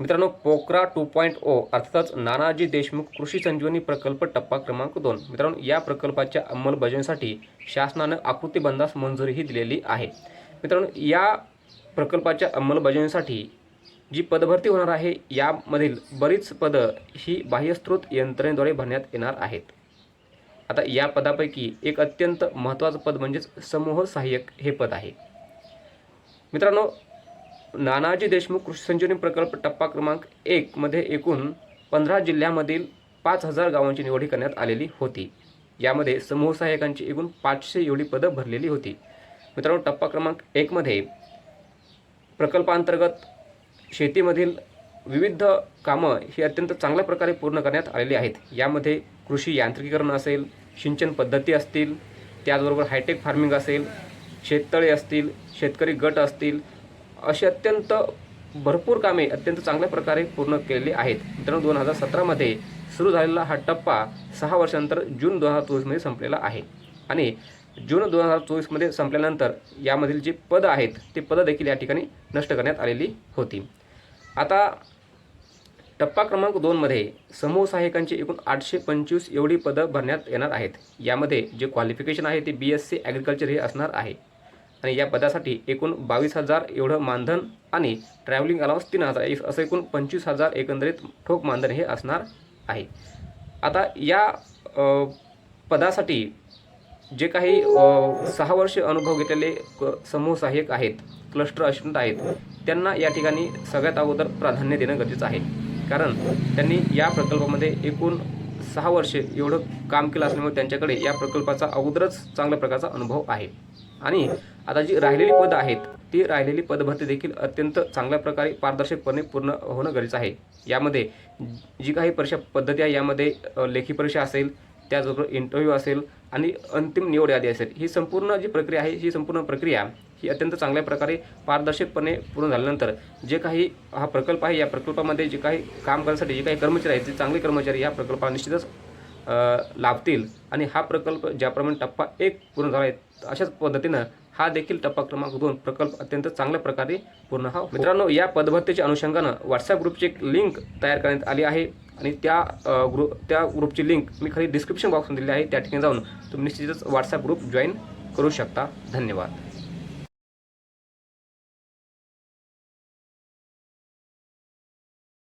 मित्रांनो PoCRA two point O अर्थातच नानाजी देशमुख कृषी संजीवनी प्रकल्प टप्पा क्रमांक दोन. मित्रांनो या प्रकल्पाच्या अंमलबजावणीसाठी शासनानं आकृतीबंधास मंजुरीही दिलेली आहे. मित्रांनो या प्रकल्पाच्या अंमलबजावणीसाठी जी पदभरती होणार आहे यामधील बरीच पदं ही बाह्यस्त्रोत यंत्रणेद्वारे भरण्यात येणार आहेत. आता या पदापैकी एक अत्यंत महत्त्वाचं पद म्हणजेच समूह सहाय्यक हे पद आहे. मित्रांनो नानाजी देशमुख कृषी संजीवनी प्रकल्प टप्पा क्रमांक एकमध्ये एकूण पंधरा जिल्ह्यामधील पाच हजार गावांची निवड करण्यात आलेली होती. यामध्ये समूह सहाय्यकांची एकूण पाचशे एवढी पदं भरलेली होती. मित्रांनो टप्पा क्रमांक एकमध्ये प्रकल्पांतर्गत शेतीमधील विविध कामं ही अत्यंत चांगल्या प्रकारे पूर्ण करण्यात आलेली आहेत. यामध्ये कृषी यांत्रिकीकरण असेल सिंचन पद्धती असतील त्याचबरोबर हायटेक फार्मिंग असेल शेततळे असतील शेतकरी गट असतील अशी अत्यंत भरपूर कामे अत्यंत चांगल्या प्रकारे पूर्ण केलेली आहेत. मित्रांनो दोन हजार सतरामध्ये सुरू झालेला हा टप्पा सहा वर्षानंतर जून दोन हजार चोवीसमध्ये संपलेला आहे. आणि जून दोन हजार चोवीसमध्ये संपल्यानंतर यामधील जे पदं आहेत ते पदं देखील या ठिकाणी नष्ट करण्यात आलेली होती. आता टप्पा क्रमांक दोनमध्ये समूह सहाय्यकांची एकूण आठशे पंचवीस एवढी पदं भरण्यात येणार आहेत. यामध्ये जे क्वालिफिकेशन आहे ते बी एस सी ॲग्रिकल्चर हे असणार आहे. आणि या पदासाठी एकूण बावीस हजार एवढं मानधन आणि ट्रॅव्हलिंग अलाउन्स तीन हजार एक- असं एकूण पंचवीस हजार एकंदरीत ठोक मानधन हे असणार आहे. आता या पदासाठी जे काही सहा वर्ष अनुभव घेतलेले समूह सहाय्यक आहेत क्लस्टर असिस्टंट आहेत त्यांना या ठिकाणी सगळ्यात अगोदर प्राधान्य देणं गरजेचं आहे. कारण त्यांनी या प्रकल्पामध्ये एकूण सहा वर्षे एवढं काम केलं असल्यामुळे त्यांच्याकडे या प्रकल्पाचा अगोदरच चांगल्या प्रकारचा अनुभव आहे. आणि आता जी राहिलेली पदं आहेत ती राहिलेली पदभरती देखील अत्यंत चांगल्या प्रकारे पारदर्शकपणे पूर्ण होणं गरजेचं आहे. यामध्ये जी काही परीक्षा पद्धती आहे यामध्ये लेखी परीक्षा असेल त्याचबरोबर इंटरव्ह्यू असेल आणि अंतिम निवड यादी असेल ही संपूर्ण जी प्रक्रिया आहे ही संपूर्ण प्रक्रिया ही अत्यंत चांगल्या प्रकारे पारदर्शकपणे पूर्ण झाल्यानंतर जे काही हा प्रकल्प आहे या प्रकल्पामध्ये जे काही काम करण्यासाठी जे काही कर्मचारी आहेत ते चांगले कर्मचारी या प्रकल्पाला निश्चितच लाभतील. आणि हा प्रकल्प ज्याप्रमाणे टप्पा एक पूर्ण झाला आहे अशाच पद्धतीनं हा देखील टप्पा क्रमांक दोन प्रकल्प अत्यंत चांगल्या प्रकारे पूर्ण हा. मित्रांनो या पदभरतीच्या अनुषंगानं व्हॉट्सअप ग्रुपची एक लिंक तयार करण्यात आली आहे. आणि त्या ग्रुप त्या ग्रुपची लिंक मी खाली डिस्क्रिप्शन बॉक्समध्ये दिली आहे. त्या ठिकाणी जाऊन तुम्ही निश्चितच व्हॉट्सअप ग्रुप जॉईन करू शकता. धन्यवाद.